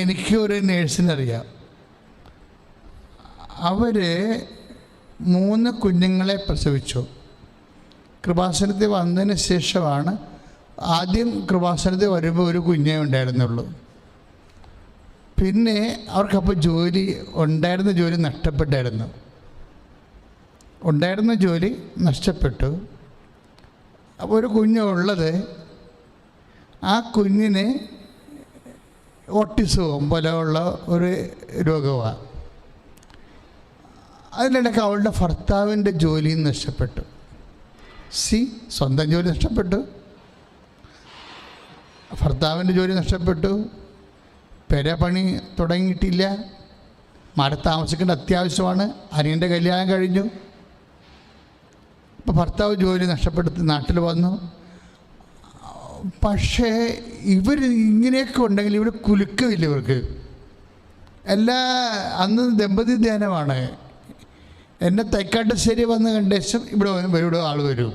എനിക്ക് ഒരു നേഴ്സിനറിയാം അവർ മൂന്ന് കുഞ്ഞുങ്ങളെ പ്രസവിച്ചു. കൃപാസനത്തിൽ വന്നതിന് ശേഷമാണ് ആദ്യം കൃപാസനത്തിൽ വരുമ്പോൾ ഒരു കുഞ്ഞേ ഉണ്ടായിരുന്നുള്ളൂ. പിന്നെ അവർക്കപ്പോൾ ജോലി ഉണ്ടായിരുന്ന ജോലി നഷ്ടപ്പെട്ടായിരുന്നു. ഉണ്ടായിരുന്ന ജോലി നഷ്ടപ്പെട്ടു. അപ്പോൾ ഒരു കുഞ്ഞുള്ളത് ആ കുഞ്ഞിന് ഓട്ടിസവും പോലെയുള്ള ഒരു രോഗമാണ് അതിനിടയ്ക്ക് അവളുടെ ഭർത്താവിന്റെ ജോലിയും നഷ്ടപ്പെട്ടു. സി സ്വന്തം ജോലി നഷ്ടപ്പെട്ടു. ഭർത്താവിന്റെ ജോലി നഷ്ടപ്പെട്ടു. പെര പണി തുടങ്ങിയിട്ടില്ല. മാറി താമസിക്കേണ്ട അത്യാവശ്യമാണ്. അനിയന്റെ കല്യാണം കഴിഞ്ഞു. അപ്പോൾ ഭർത്താവ് ജോലി നഷ്ടപ്പെടുത്തി നാട്ടിൽ വന്നു. പക്ഷേ ഇവർ ഇങ്ങനെയൊക്കെ ഉണ്ടെങ്കിൽ ഇവിടെ കുലുക്കമില്ല ഇവർക്ക്. എല്ലാ അന്ന് ദമ്പതി ധ്യാനമാണ്. എന്നെ തൈക്കാട്ടുശ്ശേരി വന്ന് കണ്ട ശേഷം ഇവിടെ ഇവിടെ ആൾ വരും.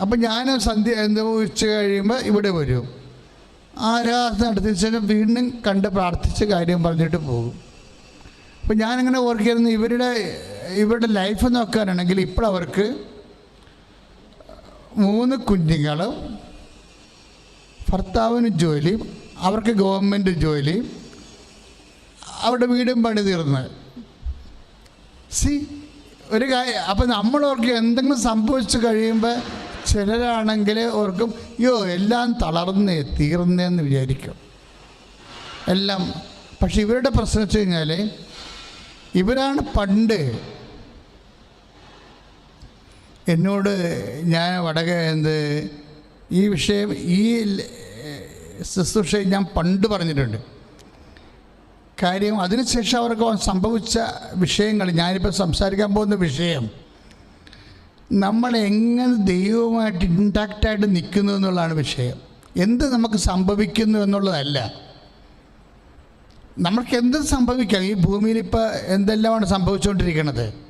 അപ്പം ഞാൻ സന്ധ്യ എന്തോ ഉച്ച കഴിയുമ്പോൾ ഇവിടെ വരും. ആരാധന നടത്തിയ ശേഷം വീണ്ടും കണ്ട് പ്രാർത്ഥിച്ച കാര്യം പറഞ്ഞിട്ട് പോകും. അപ്പം ഞാനിങ്ങനെ ഓർക്കായിരുന്നു ഇവരുടെ ഇവരുടെ ലൈഫ് നോക്കാനാണെങ്കിൽ ഇപ്പോഴവർക്ക് മൂന്ന് കുഞ്ഞുങ്ങളും ഭർത്താവിന് ജോലിയും അവർക്ക് ഗവൺമെന്റ് ജോലിയും അവിടെ വീടും പണി തീർന്ന്. സി ഒരു കാര്യം അപ്പം നമ്മൾ ഓർക്കും എന്തെങ്കിലും സംഭവിച്ചു കഴിയുമ്പോൾ ചിലരാണെങ്കിൽ ഓർക്കും യോ എല്ലാം തളർന്നേ തീർന്നേന്ന് വിചാരിക്കും. എല്ലാം പക്ഷെ ഇവരുടെ പ്രശ്നം വെച്ച് കഴിഞ്ഞാൽ ഇവരാണ് പണ്ട് എന്നോട് ഞാൻ വടക എന്ത് ഈ വിഷയം ഈ ശുശ്രൂഷ ഞാൻ പണ്ട് പറഞ്ഞിട്ടുണ്ട്. കാര്യം അതിനുശേഷം അവർക്ക് സംഭവിച്ച വിഷയങ്ങൾ ഞാനിപ്പോൾ സംസാരിക്കാൻ പോകുന്ന വിഷയം നമ്മൾ എങ്ങനെ ദൈവവുമായിട്ട് ഇൻടാക്റ്റായിട്ട് നിൽക്കുന്നു എന്നുള്ളതാണ് വിഷയം. എന്ത് നമുക്ക് സംഭവിക്കുന്നു എന്നുള്ളതല്ല. നമ്മൾക്ക് എന്ത് സംഭവിക്കാം? ഈ ഭൂമിയിൽ ഇപ്പോൾ എന്തെല്ലാമാണ് സംഭവിച്ചുകൊണ്ടിരിക്കുന്നത്?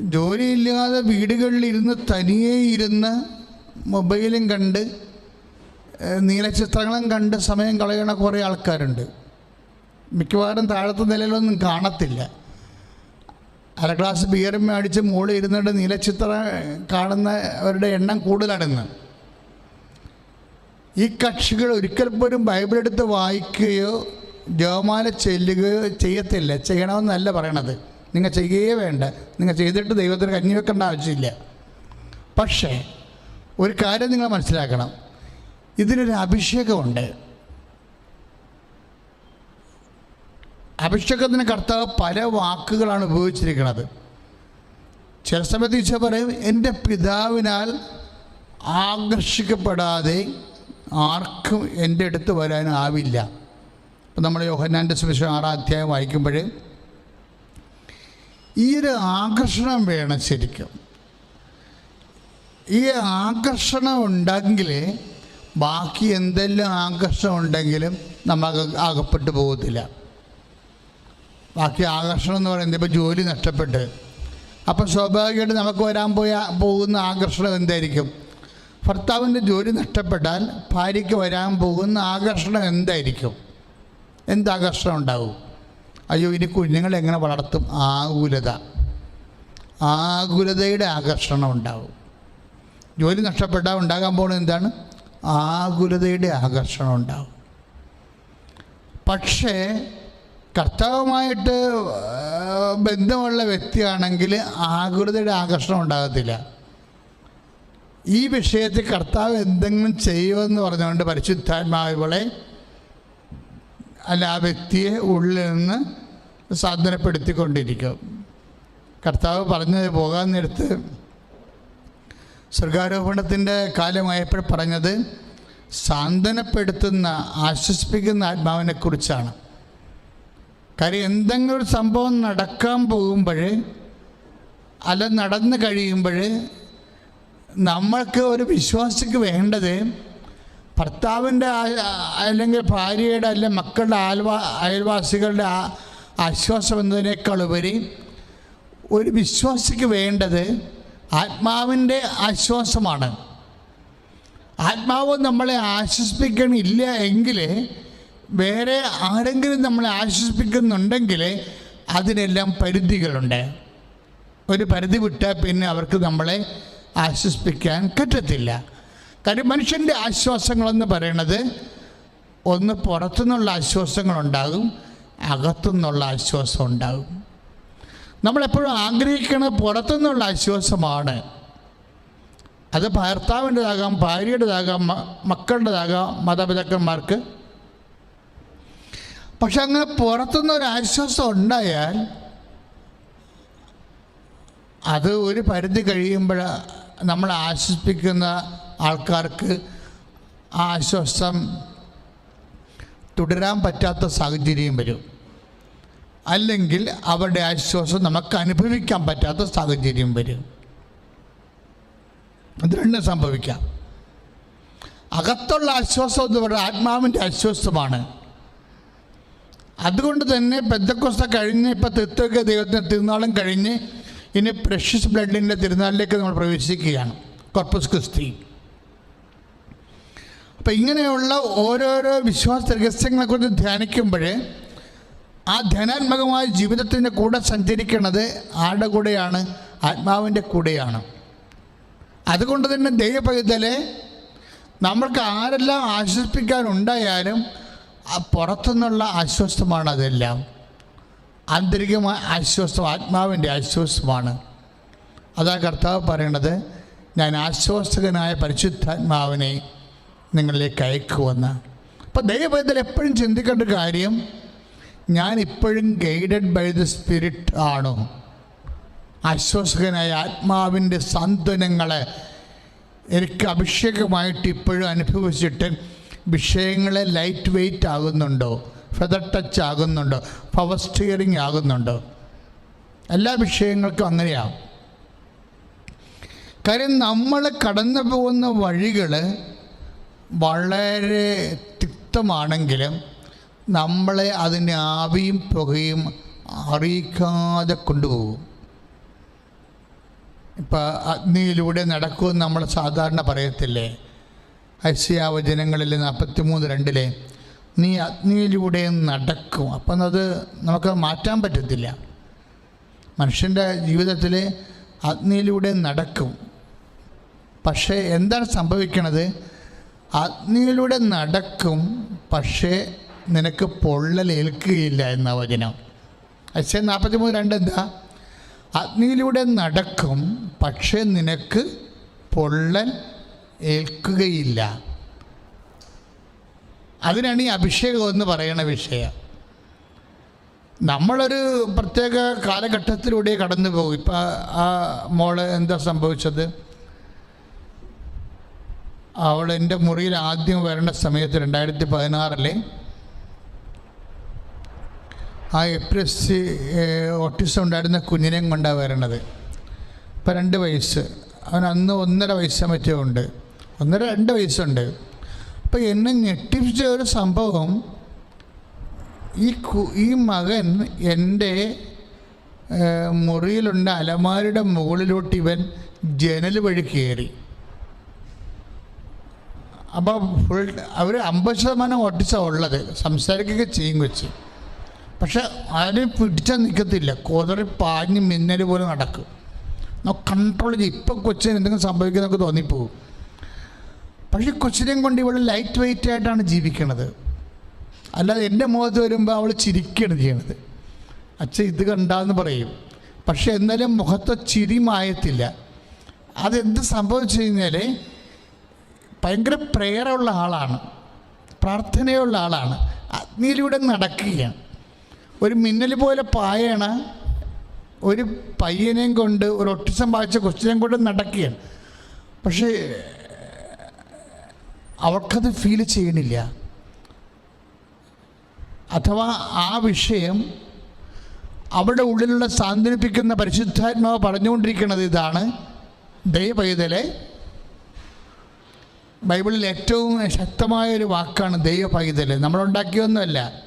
ജോലിയില്ലാതെ വീടുകളിൽ ഇരുന്ന് തനിയെ ഇരുന്ന് മൊബൈലും കണ്ട് നീലചിത്രങ്ങളും കണ്ട് സമയം കളയണ കുറേ ആൾക്കാരുണ്ട്. മിക്കവാറും താഴത്തെ നിലയിലൊന്നും കാണത്തില്ല. അര ഗ്ലാസ് ബിയറും മേടിച്ച് മുകളിൽ ഇരുന്നിട്ട് നീലച്ചിത്രം കാണുന്നവരുടെ എണ്ണം കൂടുതലാണെന്ന്. ഈ കക്ഷികൾ ഒരിക്കൽ പോലും ബൈബിൾ എടുത്ത് വായിക്കുകയോ ജോമാല ചെല്ലുകയോ ചെയ്യത്തില്ല. ചെയ്യണമെന്നല്ല പറയണത്. നിങ്ങൾ ചെയ്യുകയേ വേണ്ട. നിങ്ങൾ ചെയ്തിട്ട് ദൈവത്തിന് കഞ്ഞി വെക്കേണ്ട ആവശ്യമില്ല. പക്ഷേ ഒരു കാര്യം നിങ്ങൾ മനസ്സിലാക്കണം. ഇതിനൊരു അഭിഷേകമുണ്ട്. അഭിഷേകത്തിന് കർത്താവ് പല വാക്കുകളാണ് ഉപയോഗിച്ചിരിക്കുന്നത്. ചില സമയത്ത് ഈശോ പറയും എന്റെ പിതാവിനാൽ ആകർഷിക്കപ്പെടാതെ ആർക്കും എന്റെ അടുത്ത് വരാനാവില്ല അപ്പം നമ്മൾ യോഹന്നാന്റെ സുവിശേഷം ആറാം അധ്യായം വായിക്കുമ്പോൾ ഈ ഒരു ആകർഷണം വേണം ശരിക്കും. ഈ ആകർഷണം ഉണ്ടെങ്കിൽ ബാക്കി എന്തെല്ലാം ആകർഷണം ഉണ്ടെങ്കിലും നമുക്ക് അകപ്പെട്ടു പോകത്തില്ല. ബാക്കി ആകർഷണം എന്ന് പറയുന്നത് ഇപ്പോൾ ജോലി നഷ്ടപ്പെട്ട്. അപ്പം സ്വാഭാവികമായിട്ട് നമുക്ക് വരാൻ പോയ പോകുന്ന ആകർഷണം എന്തായിരിക്കും? ഭർത്താവിന്റെ ജോലി നഷ്ടപ്പെട്ടാൽ ഭാര്യയ്ക്ക് വരാൻ പോകുന്ന ആകർഷണം എന്തായിരിക്കും? എന്താകർഷണം ഉണ്ടാവും? അയ്യോ ഇനി കുഞ്ഞുങ്ങളെ എങ്ങനെ വളർത്തും? ആകുലത. ആകുലതയുടെ ആകർഷണം ഉണ്ടാവും. ജോലി നഷ്ടപ്പെട്ടാൽ ഉണ്ടാകാൻ പോകുന്നത് എന്താണ്? ആകുലതയുടെ ആകർഷണം ഉണ്ടാവും. പക്ഷേ കർത്താവുമായിട്ട് ബന്ധമുള്ള വ്യക്തിയാണെങ്കിൽ ആകുലതയുടെ ആകർഷണം ഉണ്ടാകത്തില്ല. ഈ വിഷയത്തിൽ കർത്താവ് എന്തെങ്കിലും ചെയ്യുമെന്ന് പറഞ്ഞുകൊണ്ട് പരിശുദ്ധാത്മാവികളെ അല്ല ആ വ്യക്തിയെ ഉള്ളിൽ നിന്ന് സാധനപ്പെടുത്തിക്കൊണ്ടിരിക്കും കർത്താവ് പറഞ്ഞത് പോകാൻ നേരത്ത് സ്വർഗാരോപണത്തിന്റെ കാലമായപ്പോൾ പറഞ്ഞത് സാന്ത്വനപ്പെടുത്തുന്ന ആശ്വസിപ്പിക്കുന്ന ആത്മാവിനെക്കുറിച്ചാണ്. കാര്യം എന്തെങ്കിലും ഒരു സംഭവം നടക്കാൻ പോകുമ്പോൾ അല്ല നടന്നു കഴിയുമ്പോൾ നമ്മൾക്ക് ഒരു വിശ്വാസിക്ക് വേണ്ടത് ഭർത്താവിന്റെ അല്ലെങ്കിൽ ഭാര്യയുടെ അല്ലെങ്കിൽ മക്കളുടെ ആൽവാ അയൽവാസികളുടെ ആ ആശ്വാസം എന്നതിനേക്കാൾ ഉപരി ഒരു വിശ്വാസിക്ക് വേണ്ടത് ആത്മാവിന്റെ ആശ്വാസമാണ്. ആത്മാവ് നമ്മളെ ആശ്വസിപ്പിക്കണില്ല എങ്കിൽ വേറെ ആരെങ്കിലും നമ്മളെ ആശ്വസിപ്പിക്കുന്നുണ്ടെങ്കിൽ അതിനെല്ലാം പരിധികളുണ്ട്. ഒരു പരിധി വിട്ടാൽ പിന്നെ അവർക്ക് നമ്മളെ ആശ്വസിപ്പിക്കാൻ പറ്റത്തില്ല. കാര്യം മനുഷ്യന്റെ ആശ്വാസങ്ങളെന്ന് പറയണത് ഒന്ന് പുറത്തുനിന്നുള്ള ആശ്വാസങ്ങളുണ്ടാകും അകത്തുനിന്നുള്ള ആശ്വാസം ഉണ്ടാകും. നമ്മളെപ്പോഴും ആഗ്രഹിക്കണ പുറത്തുനിന്നുള്ള ആശ്വാസമാണ്. അത് ഭർത്താവിന്റെതാകാം ഭാര്യയുടേതാകാം മക്കളുടേതാകാം മാതാപിതാക്കന്മാർക്ക്. പക്ഷെ അങ്ങനെ പുറത്തുനിന്ന് ഒരു ആശ്വാസം ഉണ്ടായാൽ അത് ഒരു പരിധി കഴിയുമ്പോൾ നമ്മൾ ആശ്വസിപ്പിക്കുന്ന ആൾക്കാർക്ക് ആ ആശ്വാസം തുടരാൻ പറ്റാത്ത സാഹചര്യം വരും. അല്ലെങ്കിൽ അവരുടെ ആശ്വാസം നമുക്ക് അനുഭവിക്കാൻ പറ്റാത്ത സാഹചര്യം വരും. ഇത് രണ്ടും സംഭവിക്കാം. അകത്തുള്ള ആശ്വാസം എന്ന് പറയുന്നത് ആത്മാവിന്റെ ആശ്വാസമാണ്. അതുകൊണ്ട് തന്നെ പെന്തക്കൊസ്ത കഴിഞ്ഞ് ഇപ്പം തെത്തൊക്കെ ദൈവത്തിന്റെ തിരുനാളും കഴിഞ്ഞ് ഇനി പ്രഷ്യസ് ബ്ലഡിന്റെ തിരുനാളിലേക്ക് നമ്മൾ പ്രവേശിക്കുകയാണ്. കോർപ്പസ് ക്രിസ്തി അപ്പം ഇങ്ങനെയുള്ള ഓരോരോ വിശ്വാസ രഹസ്യങ്ങളെക്കുറിച്ച് ധ്യാനിക്കുമ്പോൾ ആ ധ്യാനാത്മകമായ ജീവിതത്തിന്റെ കൂടെ സഞ്ചരിക്കുന്നത് ആരുടെ കൂടെയാണ്? ആത്മാവിന്റെ കൂടെയാണ്. അതുകൊണ്ട് തന്നെ ദൈവപൈതലെ നമ്മൾക്ക് ആരെല്ലാം ആശ്വസിപ്പിക്കാനുണ്ടായാലും പുറത്തുനിന്നുള്ള ആശ്വാസമാണ് അതെല്ലാം. ആന്തരികമായ ആശ്വാസം ആത്മാവിന്റെ ആശ്വാസമാണ്. അതാ കർത്താവ് പറയണത് ഞാൻ ആശ്വാസകനായ പരിശുദ്ധാത്മാവിനെ നിങ്ങളിലേക്ക് അയക്കുമെന്ന് അപ്പോൾ ദൈവപൈതൽ എപ്പോഴും ചിന്തിക്കേണ്ട കാര്യം ഞാൻ ഇപ്പോഴും ഗൈഡഡ് ബൈ ദ സ്പിരിറ്റ് ആണോ. ആശ്വാസകനായ ആത്മാവിന്റെ സാന്ത്വനങ്ങളെ എനിക്ക് അഭിഷേകമായിട്ട് ഇപ്പോഴും അനുഭവിച്ചിട്ട് വിഷയങ്ങളെ ലൈറ്റ് വെയിറ്റ് ആകുന്നുണ്ടോ ഫെദർ ടച്ച് ആകുന്നുണ്ടോ പവർ സ്റ്റിയറിംഗ് ആകുന്നുണ്ടോ? എല്ലാ വിഷയങ്ങൾക്കും അങ്ങനെയാകും കാര്യം നമ്മൾ കടന്നു പോകുന്ന വഴികൾ വളരെ തിക്തമാണെങ്കിലും നമ്മളെ അതിന്റെ ആവിയും പുകയും അറിയിക്കാതെ കൊണ്ടുപോകും. ഇപ്പം അഗ്നിയിലൂടെ നടക്കുമെന്ന് നമ്മൾ സാധാരണ പറയത്തില്ലേ? ഐശ്യാവചനങ്ങളിൽ നാൽപ്പത്തി മൂന്ന് രണ്ടിലെ നീ അഗ്നിയിലൂടെ നടക്കും. അപ്പം അത് നമുക്ക് മാറ്റാൻ പറ്റത്തില്ല. മനുഷ്യന്റെ ജീവിതത്തിൽ അഗ്നിയിലൂടെ നടക്കും. പക്ഷേ എന്താണ് സംഭവിക്കണത്? അഗ്നിയിലൂടെ നടക്കും പക്ഷേ നിനക്ക് പൊള്ളലേൽക്കുകയില്ല എന്ന വചനം. അച്ഛൻ നാൽപ്പത്തി മൂന്ന് രണ്ട് എന്താ? അഗ്നിയിലൂടെ നടക്കും പക്ഷേ നിനക്ക് പൊള്ളൽ ഏൽക്കുകയില്ല. അതിനാണ് ഈ അഭിഷേകം എന്ന് പറയുന്ന വിഷയം. നമ്മളൊരു പ്രത്യേക കാലഘട്ടത്തിലൂടെ കടന്നു പോകും ഇപ്പം ആ മോൾ എന്താ സംഭവിച്ചത്? അവൾ എന്റെ മുറിയിൽ ആദ്യം വരേണ്ട സമയത്ത് രണ്ടായിരത്തി പതിനാറിലെ ആ എപ്രസി ഓട്ടിസം ഉണ്ടായിരുന്ന കുഞ്ഞിനെയും കൊണ്ടാണ് വരണത് ഇപ്പം രണ്ട് വയസ്സ്. അവൻ അന്ന് ഒന്നര വയസ്സ് മറ്റേ ഉണ്ട്. ഒന്നര രണ്ട് വയസ്സുണ്ട്. അപ്പം എന്നെ ഞെട്ടിപ്പിച്ച ഒരു സംഭവം ഈ ഈ മകൻ എന്റെ മുറിയിലുണ്ട. അലമാരിയുടെ മുകളിലോട്ട് ഇവൻ ജനൽ വഴി കയറി. അപ്പോൾ ഫുൾ അവർ അമ്പത് ശതമാനം ഓട്ടിച്ചാണ് ഉള്ളത്. സംസാരിക്കുക ചെയ്യും വെച്ച് പക്ഷെ ആരും പിടിച്ചാൽ നിൽക്കത്തില്ല കോതറി പാഞ്ഞ് മിന്നൽ പോലെ നടക്കും. നമുക്ക് കൺട്രോൾ ചെയ്യും. ഇപ്പം കൊച്ചിന് എന്തെങ്കിലും സംഭവിക്കുന്ന നമുക്ക് തോന്നിപ്പോകും. പക്ഷേ കൊച്ചിനെയും കൊണ്ട് ഇവൾ ലൈറ്റ് വെയിറ്റ് ആയിട്ടാണ് ജീവിക്കണത്. അല്ലാതെ എന്റെ മുഖത്ത് വരുമ്പോൾ അവൾ ചിരിക്കുകയാണ് ചെയ്യണത്. അച്ഛൻ ഇത് കണ്ടാന്ന് പറയും. പക്ഷെ എന്നാലും മുഖത്തെ ചിരി മായത്തില്ല. അതെന്ത് സംഭവിച്ചു കഴിഞ്ഞാൽ ഭയങ്കര പ്രേയറുള്ള ആളാണ്. പ്രാർത്ഥനയുള്ള ആളാണ്. അഗ്നിയിലൂടെ നടക്കുകയാണ്. ഒരു മിന്നൽ പോലെ പായണ ഒരു പയ്യനെയും കൊണ്ട് ഒരു ഒട്ടിസം വായിച്ച കൊച്ചിനെയും കൊണ്ട് നടക്കുകയാണ്. പക്ഷേ അവർക്കത് ഫീൽ ചെയ്യണില്ല. അഥവാ ആ വിഷയം അവിടെ ഉള്ളിലുള്ള സാന്ത്വനിപ്പിക്കുന്ന പരിശുദ്ധാത്മാവ് പറഞ്ഞുകൊണ്ടിരിക്കുന്നത് ഇതാണ്. ദൈവപൈതലെ ബൈബിളിൽ ഏറ്റവും ശക്തമായ ഒരു വാക്കാണ് ദൈവ പൈതൽ നമ്മളുണ്ടാക്കിയൊന്നുമല്ല.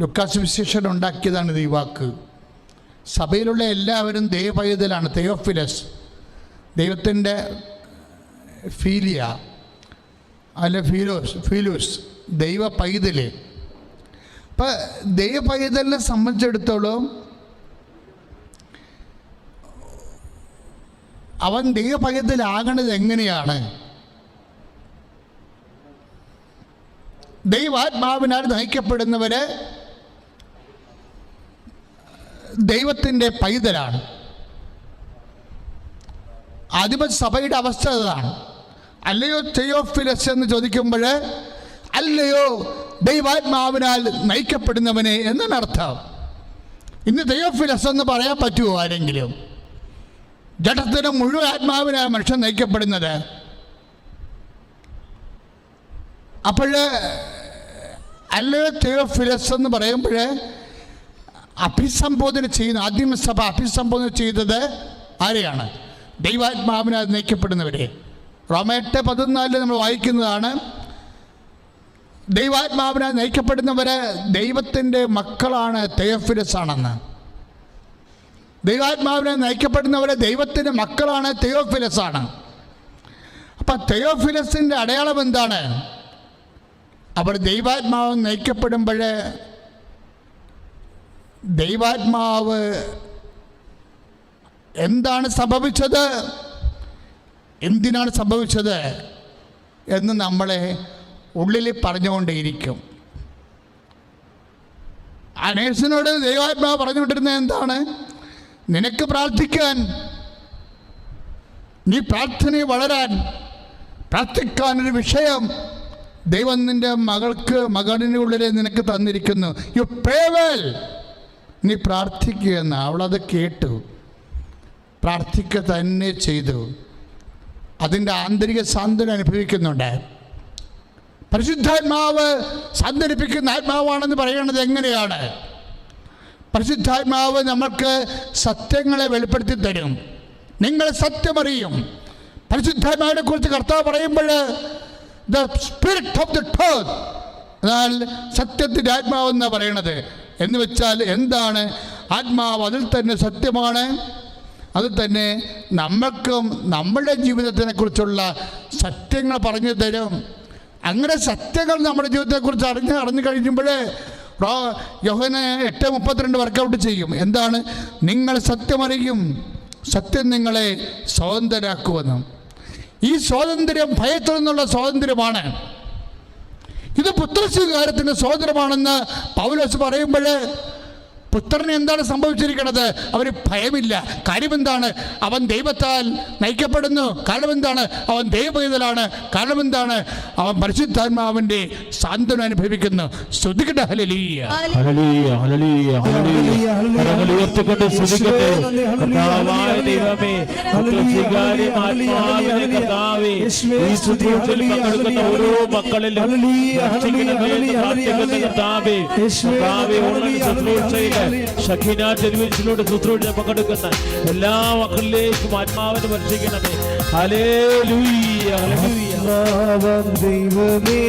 ലുക്കാസ് വിശേഷൻ ഉണ്ടാക്കിയതാണ് ഈ വാക്ക്. സഭയിലുള്ള എല്ലാവരും ദൈവ പൈതലാണ് തെയോഫിലസ് ദൈവത്തിന്റെ ഫീലിയ അല്ല ഫീലോസ് ഫീലൂസ് ദൈവ പൈതൽ അപ്പം ദൈവ പൈതലിനെ സംബന്ധിച്ചിടത്തോളം അവൻ ദൈവ പൈതലാകണത് എങ്ങനെയാണ്? ദൈവാത്മാവിനാൽ നയിക്കപ്പെടുന്നവര് ദൈവത്തിന്റെ പൈതലാണ്. ആദിമ സഭയുടെ അവസ്ഥ അതാണ്. അല്ലയോ തെയോഫിലസ് എന്ന് ചോദിക്കുമ്പോൾ അല്ലയോ ദൈവാത്മാവിനാൽ നയിക്കപ്പെടുന്നവനെ എന്നാണ് അർത്ഥം. ഇന്ന് തെയോഫിലസ് എന്ന് പറയാൻ പറ്റുമോ ആരെങ്കിലും? ജഡത്തിന് മുഴുവൻ ആത്മാവിനാണ് മനുഷ്യൻ നയിക്കപ്പെടുന്നത്. അപ്പോൾ അല്ലയോ തിയോഫിലസ് എന്ന് പറയുമ്പോൾ അഭിസംബോധന ചെയ്യുന്ന ആദിമസഭ അഭിസംബോധന ചെയ്തത് ആരെയാണ്? ദൈവാത്മാവിനാൽ നയിക്കപ്പെടുന്നവരെ. റോമേട്ട് പതിനാലിൽ നമ്മൾ വായിക്കുന്നതാണ് ദൈവാത്മാവിനാൽ നയിക്കപ്പെടുന്നവരെ ദൈവത്തിന്റെ മക്കളാണ് തെയോഫിലസ് ആണെന്ന്. ദൈവാത്മാവിനെ നയിക്കപ്പെടുന്നവരെ ദൈവത്തിന്റെ മക്കളാണ് തെയോഫിലസ് ആണ്. അപ്പം തെയോഫിലസിന്റെ അടയാളം എന്താണ്? അവർ ദൈവാത്മാവ് നയിക്കപ്പെടുമ്പോൾ ദൈവാത്മാവ് എന്താണ് സംഭവിച്ചത്? എന്തിനാണ് സംഭവിച്ചത് എന്ന് നമ്മളെ ഉള്ളിൽ പറഞ്ഞുകൊണ്ടേയിരിക്കും. ആ നേഴ്സിനോട് ദൈവാത്മാവ് പറഞ്ഞുകൊണ്ടിരുന്നത് എന്താണ്? നിനക്ക് പ്രാർത്ഥിക്കാൻ നീ പ്രാർത്ഥനയെ വളരാൻ പ്രാർത്ഥിക്കാനൊരു വിഷയം ദൈവം നിന്റെ മകൾക്ക് മകളിന്റെ ഉള്ളിലെ നിനക്ക് തന്നിരിക്കുന്നു. യു പേവൽ നീ പ്രാർത്ഥിക്കുക പ്രാർത്ഥിക്കുകയെന്ന് അവളത് കേട്ടു. പ്രാർത്ഥിക്കുക തന്നെ ചെയ്തു. അതിന്റെ ആന്തരിക സാന്ത്വനം അനുഭവിക്കുന്നുണ്ട്. പരിശുദ്ധാത്മാവ് സാന്ത്വനിപ്പിക്കുന്ന ആത്മാവാണെന്ന് പറയുന്നത് എങ്ങനെയാണ്? പരിശുദ്ധാത്മാവ് നമ്മൾക്ക് സത്യങ്ങളെ വെളിപ്പെടുത്തി തരും. നിങ്ങൾ സത്യമറിയും. പരിശുദ്ധാത്മാവിനെ കുറിച്ച് കർത്താവ് പറയുമ്പോൾ the spirit of the truth എന്നാൽ സത്യത്തിന്റെ ആത്മാവെന്ന് പറയണത്. എന്ന് വെച്ചാൽ എന്താണ്? ആത്മാവ് അതിൽ തന്നെ സത്യമാണ്. അത് തന്നെ നമ്മൾക്കും നമ്മുടെ ജീവിതത്തിനെ കുറിച്ചുള്ള സത്യങ്ങൾ പറഞ്ഞു തരും. അങ്ങനെ സത്യങ്ങൾ നമ്മുടെ ജീവിതത്തെക്കുറിച്ച് അറിഞ്ഞ് അറിഞ്ഞു കഴിയുമ്പോൾ റോ യോഹന എട്ട് മുപ്പത്തിരണ്ട് വർക്കൗട്ട് ചെയ്യും. എന്താണ്? നിങ്ങൾ സത്യമറിയും. സത്യം നിങ്ങളെ സ്വതന്ത്രരാക്കുമെന്ന്. ഈ സ്വാതന്ത്ര്യം ഭയത്തിൽ നിന്നുള്ള സ്വാതന്ത്ര്യമാണ്. ഇത് പുത്രസ്വീകാരത്തിന്റെ സ്വാതന്ത്ര്യമാണെന്ന് പൗലോസ് പറയുമ്പോൾ പുത്രന് എന്താണ് സംഭവിച്ചിരിക്കുന്നത് അവന് ഭയമില്ല. കാര്യം എന്താണ്? അവൻ ദൈവത്താൽ നയിക്കപ്പെടുന്നു. കാരണം എന്താണ്? അവൻ ദൈവപൈതലാണ് കാരണം എന്താണ്? അവൻ പരിശുദ്ധാത്മാവിന്റെ സാന്ത്വനം അനുഭവിക്കുന്നു. ശ്രദ്ധിക്കട്ടെ ഹലലീയ ഓരോ മക്കളിലും ഷക്കീന ടെലിവിഷനിലൂടെ ശുശ്രൂഷ പങ്കെടുക്കുന്ന എല്ലാ മക്കളിലേക്കും ആത്മാവിനെ വർഷിക്കണമേ. ദൈവമേ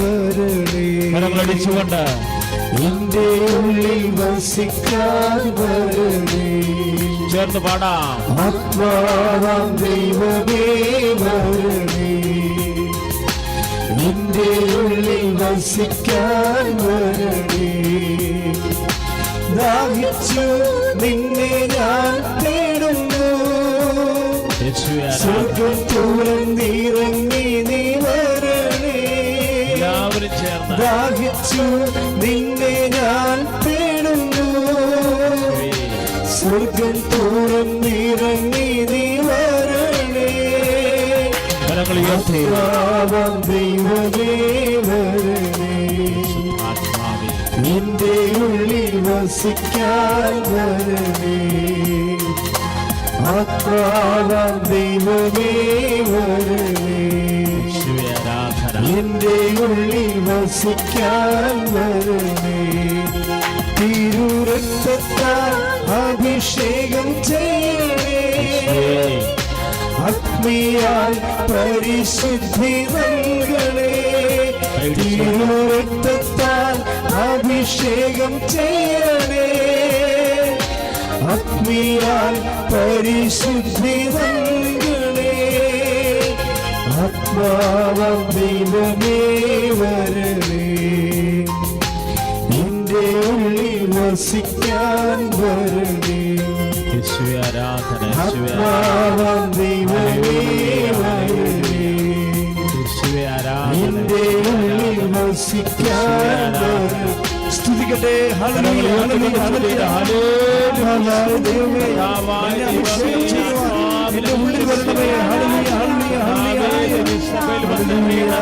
വരണേ. കരങ്ങളടിച്ചുകൊണ്ട് എന്റെ ഉള്ളിൽ വസിക്കാൻ വരണേ. ചേർന്ന് പാടാം. ആത്മാവാം ദൈവമേ വരണേ. എന്റെ ഉള്ളിൽ വസിക്കാൻ വരണേ. ദാഹിച്ചു നിന്നെ ഞാൻ തേടുന്നു. സ്വർഗം തുറന്നിറങ്ങി നീ വരണേ ദാഹിച്ചു നിന്നെ ഞാൻ തേടുന്നു. സ്വർഗം തുറന്നിറങ്ങി നീ വരണേ ദൈവമേ വരണേ നിന്റെ ഉള്ളിൽ വസിക്കാൻ വരണേ ആത്മാവാം ദൈവമേ വരണേ എന്റെ ഉള്ളിൽ വസിക്കാൻ വരണേ തിരുരക്തത്താൽ അഭിഷേകം ചെയ്യണേ യേശുവേ, ആത്മീയാൽ പരിശുദ്ധി നൽകണേ. തിരുരക്തത്താൽ അഭിഷേകം ചെയ്യണേ ആത്മീയാൽ പരിശുദ്ധി നൽകണേ ആത്മാവം ദൈവമേ വരണേ നിന്റെ ഉള്ളിൽ വസിക്കാൻ വരണേ ആരാധന യേശുവേ ആത്മാവം ദൈവമേ വരണേ യേശുവേ ആരാധന. സ്തുതിക്കട്ടെ. ദൈവമേ അഭിഷേകം ചെയ്യുവാൻ എന്റെ ഉള്ളിൽ വരണമേ. Hallelujah hallelujah hallelujah.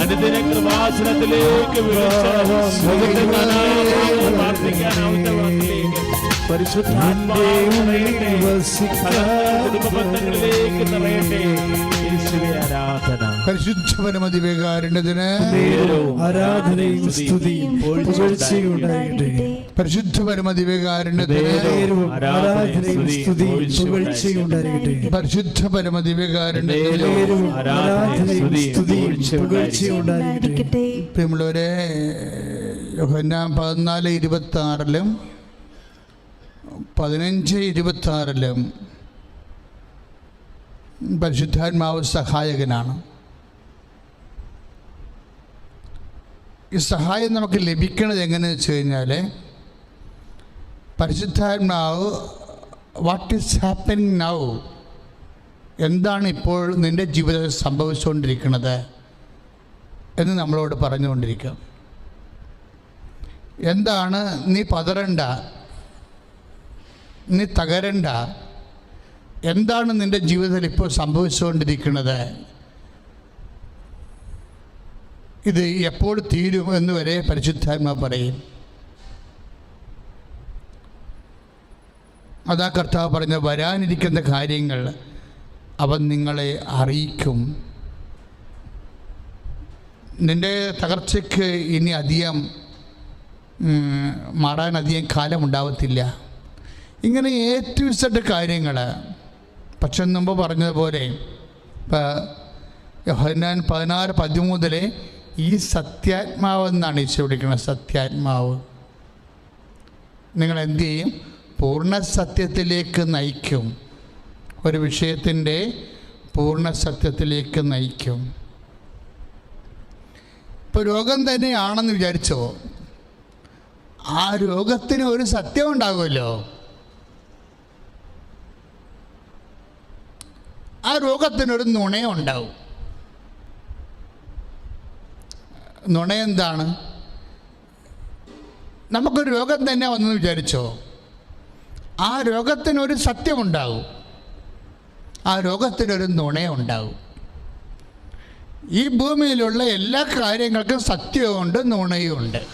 അനുദിന കൃപാസനത്തിലേക്ക് വിളിച്ച് പ്രാർത്ഥിക്കാനാവുന്നവരിലേക്ക് പരിശുദ്ധാത്മാവിനെ കുടുംബ ബന്ധങ്ങളിലേക്ക് നിറയട്ടെ യേശുവേ ആരാധന പരിശുദ്ധ പരമദിവേകാരുണ്യത്തിന് ആരാധനയും സ്തുതിയും ആരാധനയും സ്തുതിയും ആരാധനയും സ്തുതിയും പ്രിയമുള്ളവരെ യോഹന്നാൻ പതിനാല് ഇരുപത്തി ആറിലും പതിനഞ്ച് ഇരുപത്താറിലും പരിശുദ്ധാത്മാവ് സഹായകനാണ്. ഈ സഹായം നമുക്ക് ലഭിക്കണത് എങ്ങനെയെന്ന് വെച്ച് കഴിഞ്ഞാൽ പരിശുദ്ധാത്മാവ് വാട്ട് ഈസ് ഹാപ്പനിങ് നൗ എന്താണ് ഇപ്പോൾ നിന്റെ ജീവിതത്തിൽ സംഭവിച്ചുകൊണ്ടിരിക്കുന്നത് എന്ന് നമ്മളോട് പറഞ്ഞുകൊണ്ടിരിക്കാം എന്താണ് നീ പതറണ്ട? നീ തകരണ്ട. എന്താണ് നിന്റെ ജീവിതത്തിൽ ഇപ്പോൾ സംഭവിച്ചുകൊണ്ടിരിക്കുന്നത്? ഇത് എപ്പോൾ തീരും എന്ന് വരെ പരിശുദ്ധാത്മ പറയും. അതാ കർത്താവ് പറഞ്ഞ വരാനിരിക്കുന്ന കാര്യങ്ങൾ അവൻ നിങ്ങളെ അറിയിക്കും. നിന്റെ തകർച്ചയ്ക്ക് ഇനി അധികം മാറാൻ അധികം കാലം ഉണ്ടാവത്തില്ല ഇങ്ങനെ എ ടു സെഡ് കാര്യങ്ങൾ പക്ഷെ മുമ്പ് പറഞ്ഞതുപോലെ യോഹന്നാൻ പതിനാറ് പതിമൂന്നിലെ ഈ സത്യാത്മാവ് എന്നാണ് ഈശോ വിളിക്കുന്നത് സത്യാത്മാവ്. നിങ്ങൾ എന്തു ചെയ്യും? പൂർണ സത്യത്തിലേക്ക് നയിക്കും. ഒരു വിഷയത്തിന്റെ പൂർണ സത്യത്തിലേക്ക് നയിക്കും. ഇപ്പോൾ രോഗം തന്നെയാണെന്ന് വിചാരിച്ചോ? ആ രോഗത്തിന് ഒരു സത്യം ഉണ്ടാകുമല്ലോ ആ രോഗത്തിനൊരു നുണയുണ്ടാവും. നുണ എന്താണ് നമുക്കൊരു രോഗം തന്നെ വന്നെന്ന് വിചാരിച്ചോ? ആ രോഗത്തിനൊരു സത്യമുണ്ടാവും. ആ രോഗത്തിനൊരു നുണയുണ്ടാവും. ഈ ഭൂമിയിലുള്ള എല്ലാ കാര്യങ്ങൾക്കും സത്യമുണ്ട് നുണയുമുണ്ട്.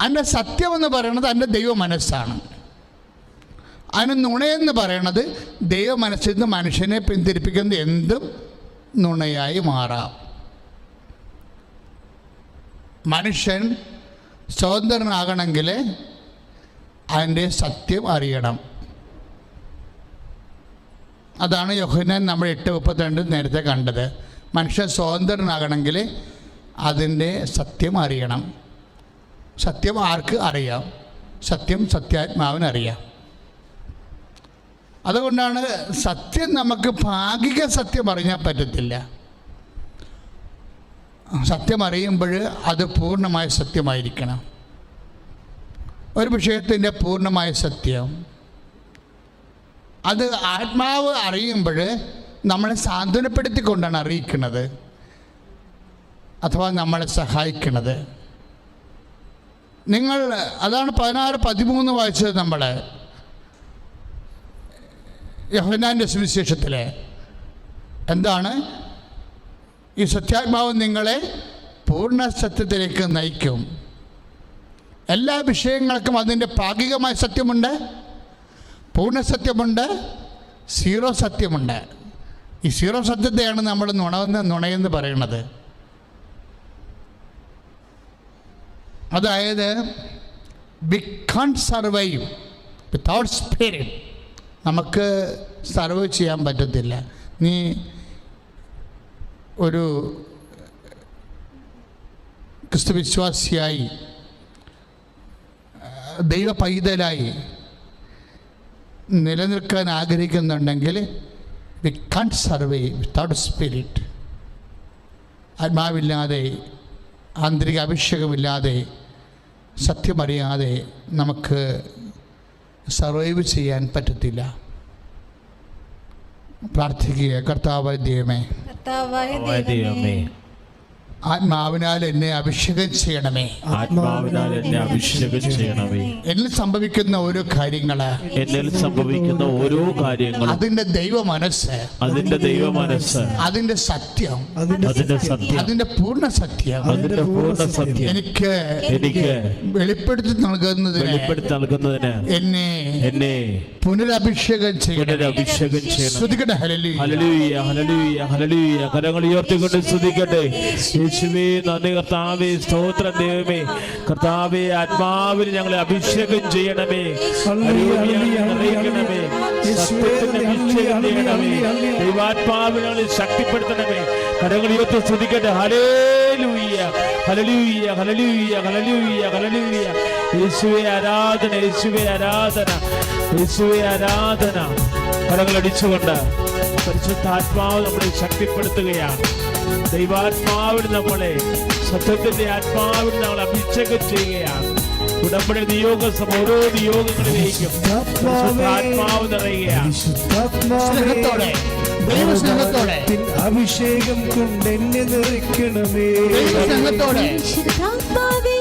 അതിന്റെ സത്യമെന്ന് പറയുന്നത് എന്റെ ദൈവ മനസ്സാണ് അതിന് നുണയെന്ന് പറയണത് ദൈവ മനസ്സിൽ നിന്ന് മനുഷ്യനെ പിന്തിരിപ്പിക്കുന്ന എന്തും നുണയായി മാറാം. മനുഷ്യൻ സ്വതന്ത്രനാകണമെങ്കിൽ അതിന്റെ സത്യം അറിയണം. അതാണ് യോഹനൻ നമ്മൾ എട്ട് മുപ്പത്തിരണ്ട് നേരത്തെ കണ്ടത്. മനുഷ്യൻ സ്വതന്ത്രനാകണമെങ്കിൽ അതിന്റെ സത്യം അറിയണം. സത്യം ആർക്ക് അറിയാം? സത്യം സത്യാത്മാവിന് അറിയാം. അതുകൊണ്ടാണ് സത്യം നമുക്ക് ഭാഗിക സത്യം അറിഞ്ഞാൽ പറ്റത്തില്ല. സത്യം അറിയുമ്പോൾ അത് പൂർണമായ സത്യമായിരിക്കണം. ഒരു വിഷയത്തിന്റെ പൂർണമായ സത്യം. അത് ആത്മാവ് അറിയുമ്പോൾ നമ്മളെ സാന്ത്വനപ്പെടുത്തിക്കൊണ്ടാണ് അറിയിക്കുന്നത്. അഥവാ നമ്മളെ സഹായിക്കുന്നത് നിങ്ങൾ അതാണ് പതിനാറ് പതിമൂന്ന് വായിച്ചത് നമ്മൾ യഹനാന്റെ സുവിശേഷത്തിൽ എന്താണ്? ഈ സത്യാത്മാവ് നിങ്ങളെ പൂർണ സത്യത്തിലേക്ക് നയിക്കും. എല്ലാ വിഷയങ്ങൾക്കും അതിന്റെ ഭാഗികമായ സത്യമുണ്ട് പൂർണ സത്യമുണ്ട് സീറോ സത്യമുണ്ട്. ഈ സീറോ സത്യത്തെയാണ് നമ്മൾ നുണവെന്ന് നുണയെന്ന് പറയുന്നത്. അതായത് we can survive without spirit. നമുക്ക് സർവ് ചെയ്യാൻ പറ്റത്തില്ല. നീ ഒരു ക്രിസ്തുവിശ്വാസിയായി ദൈവ പൈതലായി നിലനിൽക്കാൻ ആഗ്രഹിക്കുന്നുണ്ടെങ്കിൽ we can survive without spirit ആത്മാവില്ലാതെ ആന്തരിക അഭിഷേകമില്ലാതെ സത്യമറിയാതെ നമുക്ക് സർവൈവ് ചെയ്യാൻ പറ്റത്തില്ല. പ്രാർത്ഥിക്കുക. കർത്താവ് ദൈവമേ. കർത്താവായ കർത്താവായ ദൈവമേ. ആത്മാവിനാൽ എന്നെ അഭിഷേകം ചെയ്യണമേ. ആത്മാവിനാൽ എന്നെ അഭിഷേകം ചെയ്യണമേ. എന്നിൽ സംഭവിക്കുന്ന ഓരോ കാര്യങ്ങൾ. എന്നിൽ സംഭവിക്കുന്ന ഓരോ കാര്യങ്ങളും. അതിന്റെ ദൈവ മനസ്സ് അതിന്റെ ദൈവ മനസ്സ് അതിന്റെ സത്യം. അതിന്റെ സത്യം. അതിന്റെ പൂർണ സത്യം. അതിന്റെ പൂർണ സത്യം. എനിക്ക് എനിക്ക് വെളിപ്പെടുത്തി നൽകുന്നതിന് വെളിപ്പെടുത്തി നൽകുന്നതിന് എന്നെ എന്നെ പുനരഭിഷേകം ചെയ്യണം. പുനരഭിഷേകം ചെയ്യണം. ശ്രുതിക്കട്ടെ ഹലലി ഹല്ലേലൂയ ഹല്ലേലൂയ ഹല്ലേലൂയ. കരങ്ങൾ ഉയർത്തിക്കൊണ്ട് സ്തുതിക്കട്ടെ യേശുവേ നന്ദി കർത്താവേ സ്തോത്രം ദൈവമേ. കർത്താവേ ആത്മാവിൽ ഞങ്ങളെ അഭിഷേകം ചെയ്യണമേ. യേശുവേ, സത്യത്തിന്റെ അഭിഷേകം ചെയ്യണമേ ദൈവാത്മാവിൽ ഞങ്ങളെ ശക്തിപ്പെടുത്തണമേ. കരകളിയൊത്ത് ഉയർത്തി സ്തുതിക്കട്ടെ. Hallelujah hallelujah hallelujah hallelujah hallelujah യേശുവേ ആരാധന യേശുവേ ആരാധന. യേശുവേ ആരാധന. കരങ്ങൾ അടിച്ചുകൊണ്ട് പരിശുദ്ധാത്മാവ് നമ്മളെ ശക്തിപ്പെടുത്തുകയാണ്. ദൈവാത്മാവിൽ നമ്മളെ സത്യത്തിന്റെ ആത്മാവിൽ നമ്മൾ അഭിഷേകം ചെയ്യുകയാണ്. ഉടമ്പടി നിയോഗ ഓരോ നിയോഗങ്ങളിലേക്കും ആത്മാവ് നിറയുകയാണ്. ദൈവസ്നേഹത്തോടെ. അഭിഷേകം കൊണ്ട് എന്നെ നിറയ്ക്കണമേ. ദൈവസ്നേഹത്തോടെ. പരിശുദ്ധാത്മാവേ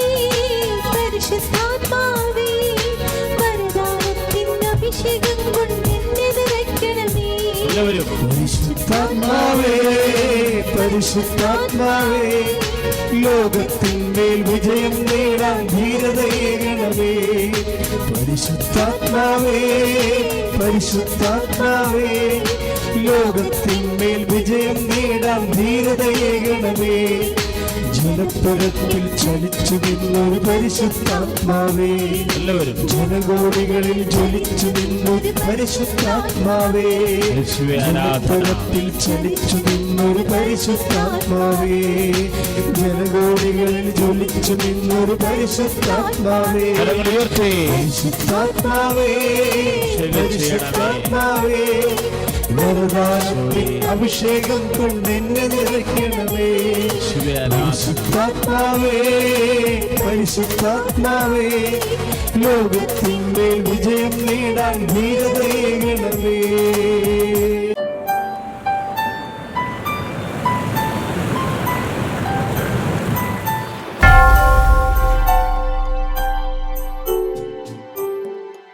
പരിശുദ്ധാത്മാവേ വരദാനത്തിൻ അഭിഷേകം കൊണ്ട് എന്നെ നിറയ്ക്കണമേ. എല്ലാവരും പരിശുദ്ധാത്മാവേ പരിശുദ്ധാത്മാവേ ലോകത്തിന്മേൽ വിജയം നേടാൻ ധീരതയേകണമേ പരിശുദ്ധാത്മാവേ പരിശുദ്ധാത്മാവേ ലോകത്തിന്മേൽ വിജയം നേടാൻ ധീരതയേകണമേ ജലപ്പുരത്തിൽ ചലിച്ചു നിന്നു പരിശുദ്ധാത്മാവേ. എല്ലാവരും. ജനകോടികളിൽ ജ്വലിച്ചു നിന്നു പരിശുദ്ധാത്മാവേ. യേശുവേ ജലപ്പുരത്തിൽ ചലിച്ചു നിന്നൊരു പരിശുദ്ധാത്മാവേ. ജനകോടികളിൽ ജ്വലിച്ചു നിന്നൊരു പരിശുദ്ധാത്മാവേ. പരിശുദ്ധാത്മാവേ. പരിശുദ്ധാത്മാവേ. അഭിഷേകം കൊണ്ട് എന്നെ നിറയ്ക്കണമേ. പരിശുദ്ധാത്മാവേ പരിശുദ്ധാത്മാവേ ലോകത്തിന്മേൽ വിജയം നേടാൻ ധീരതയേകണമേ